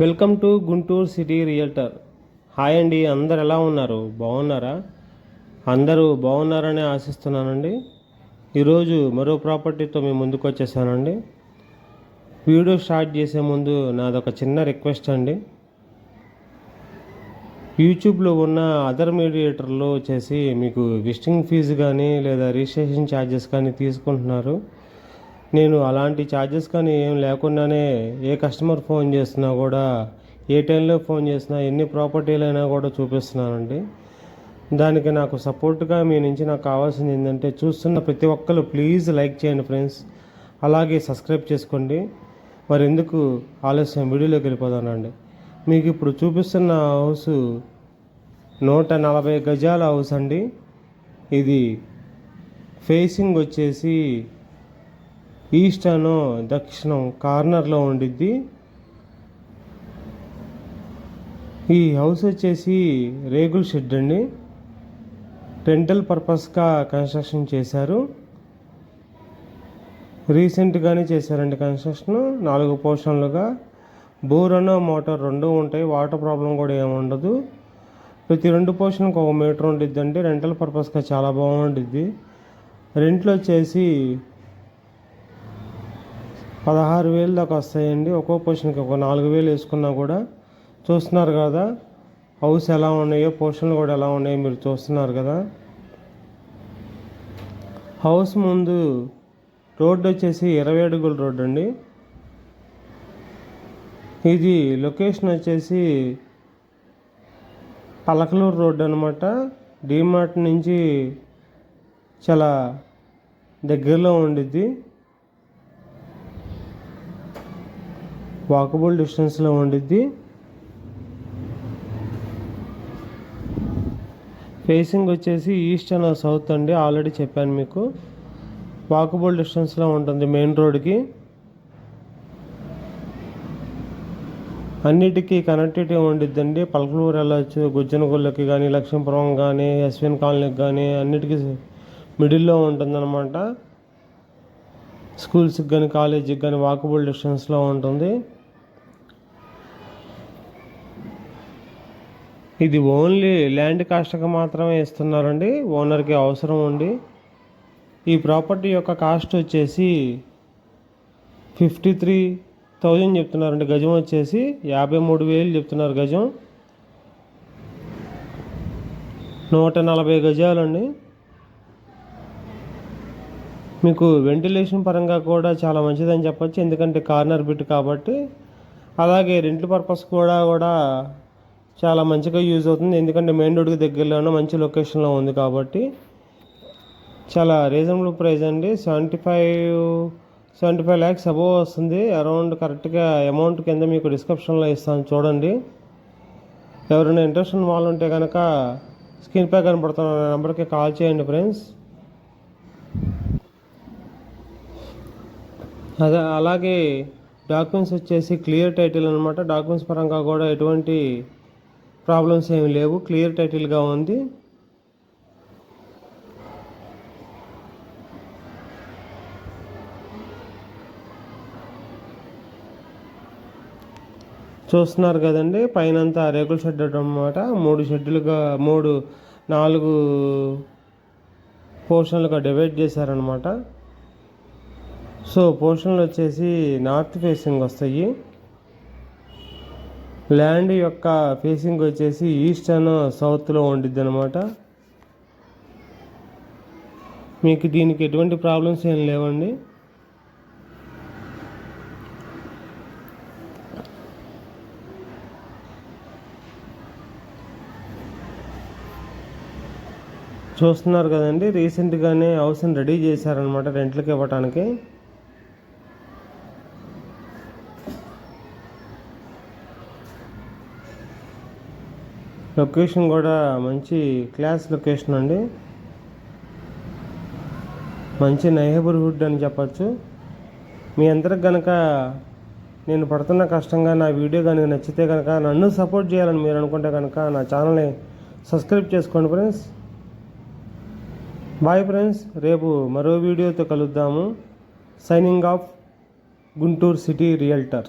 Welcome to Guntur city realtor. Hi అండి అందరు ఎలా ఉన్నారు? బాగున్నారా? అందరూ బాగున్నారని ఆశిస్తున్నానండి. ఈరోజు మరో ప్రాపర్టీతో మేము ముందుకు వచ్చేసానండి. వీడియో స్టార్ట్ చేసే ముందు నాదొక చిన్న రిక్వెస్ట్ అండి. యూట్యూబ్లో ఉన్న అదర్ మీడియేటర్లో వచ్చేసి మీకు విజిటింగ్ ఫీజు కానీ లేదా రిజిస్ట్రేషన్ ఛార్జెస్ కానీ తీసుకుంటున్నారు. నేను అలాంటి ఛార్జెస్ కానీ ఏం లేకుండానే ఏ కస్టమర్ ఫోన్ చేసినా కూడా ఏ టైంలో ఫోన్ చేసినా ఎన్ని ప్రాపర్టీలైనా కూడా చూపిస్తున్నానండి. దానికి నాకు సపోర్ట్గా మీ నుంచి నాకు కావాల్సింది ఏంటంటే చూస్తున్న ప్రతి ఒక్కరు ప్లీజ్ లైక్ చేయండి ఫ్రెండ్స్ అలాగే సబ్స్క్రైబ్ చేసుకోండి. మరి ఎందుకు ఆలస్యం? వీడియోలోకి వెళ్ళిపోదానండి మీకు ఇప్పుడు చూపిస్తున్న హౌస్ నూట నలభై గజాల హౌస్ అండి. ఇది ఫేసింగ్ వచ్చేసి ఈస్ట్ అను దక్షిణం కార్నర్లో ఉండిద్ది. ఈ హౌస్ వచ్చేసి రేగుల్ షెడ్ అండి. రెంటల్ పర్పస్గా కన్స్ట్రక్షన్ చేశారు. రీసెంట్గానే చేశారండి కన్స్ట్రక్షన్. నాలుగు పోర్షన్లుగా. బోర్ మోటార్ రెండు ఉంటాయి. వాటర్ ప్రాబ్లం కూడా ఏమి ఉండదు. ప్రతి రెండు పోర్షన్కి ఒక మీటర్ ఉండిద్ది అండి రెంటల్ పర్పస్గా చాలా బాగుండిద్ది. రెంట్లో వచ్చేసి పదహారు వేలు దాకా వస్తాయండి. ఒక్కో పోర్షన్కి ఒక నాలుగు వేలు వేసుకున్నా కూడా చూస్తున్నారు కదా హౌస్ ఎలా ఉన్నాయో పోర్షన్లు కూడా ఎలా ఉన్నాయో మీరు చూస్తున్నారు కదా. హౌస్ ముందు రోడ్డు వచ్చేసి ఇరవై అడుగుల రోడ్డు అండి. ఇది లొకేషన్ వచ్చేసి పలకలూరు రోడ్డు అనమాట డీమార్ట్ నుంచి చాలా దగ్గరలో ఉండిద్ది. వాకబుల్ డిస్టెన్స్లో ఉండిద్ది. ఫేసింగ్ వచ్చేసి ఈస్ట్ అండ్ సౌత్ అండి ఆల్రెడీ చెప్పాను మీకు. వాకబుల్ డిస్టెన్స్లో ఉంటుంది మెయిన్ రోడ్కి అన్నిటికీ కనెక్టివిటీ ఉండిద్దండి. పలకలూరు వెళ్ళచ్చు గుజ్జనగొల్లకి కానీ లక్ష్మీపురం కానీ ఎస్విన్ కాలనీకి కానీ అన్నిటికీ మిడిల్లో ఉంటుందన్నమాట. స్కూల్స్కి కానీ కాలేజీకి కానీ వాకబుల్ డిస్టెన్స్లో ఉంటుంది. ఇది ఓన్లీ ల్యాండ్ కాస్ట్కి మాత్రమే ఇస్తున్నారండి. ఓనర్కి అవసరం ఉండి. ఈ ప్రాపర్టీ యొక్క కాస్ట్ వచ్చేసి ఫిఫ్టీ త్రీ థౌజండ్ చెప్తున్నారండి. గజం వచ్చేసి యాభై మూడు వేలు చెప్తున్నారు గజం. నూట నలభై గజాలండి. మీకు వెంటిలేషన్ పరంగా కూడా చాలా మంచిదని చెప్పొచ్చు. ఎందుకంటే కార్నర్ బిట్ కాబట్టి అలాగే రెంట్ల పర్పస్ కూడా కూడా చాలా మంచిగా యూజ్ అవుతుంది. ఎందుకంటే మెయిన్ రోడ్కి దగ్గరలోనే మంచి లొకేషన్లో ఉంది కాబట్టి చాలా రీజనబుల్ ప్రైస్ అండి. Seventy five seventy five lakhs above వస్తుంది అరౌండ్ కరెక్ట్గా అమౌంట్ కింద మీకు డిస్క్రిప్షన్లో ఇస్తాను. చూడండి. ఎవరైనా ఇంట్రెస్ట్ ఉన్న వాళ్ళు ఉంటే కనుక స్క్రీన్ పై కనపడుతున్న నెంబర్కి కాల్ చేయండి ఫ్రెండ్స్ అదే అలాగే డాక్యుమెంట్స్ వచ్చేసి క్లియర్ టైటిల్ అనమాట డాక్యుమెంట్స్ పరంగా కూడా ఎటువంటి ప్రాబ్లమ్స్ ఏమి లేవు. క్లియర్ టైటిల్గా ఉంది. చూస్తున్నారు కదండి పైన అంతా రేకుల షెడ్ అనమాట మూడు షెడ్లుగా మూడు నాలుగు పోర్షన్లుగా డివైడ్ చేశారనమాట సో పోర్షన్లు వచ్చేసి నార్త్ ఫేసింగ్ వస్తాయి. ల్యాండ్ యొక్క ఫేసింగ్ వచ్చేసి ఈస్ట్ సౌత్లో ఉండిద్ది అనమాట మీకు దీనికి ఎటువంటి ప్రాబ్లమ్స్ ఏం లేవండి. చూస్తున్నారు కదండి రీసెంట్గానే హౌస్ని రెడీ చేశారనమాట రెంట్లకి ఇవ్వటానికి. లొకేషన్ కూడా మంచి క్లాస్ లొకేషన్ అండి. మంచి నైబర్హుడ్ అని చెప్పచ్చు. మీ అందరికి కనుక నేను పడుతున్న కష్టంగా నా వీడియో కనుక నచ్చితే కనుక నన్ను సపోర్ట్ చేయాలని మీరు అనుకుంటే కనుక నా ఛానల్ని సబ్స్క్రైబ్ చేసుకోండి ఫ్రెండ్స్. Bye friends. రేపు మరో వీడియోతో కలుద్దాము. Signing off Guntur city realtor.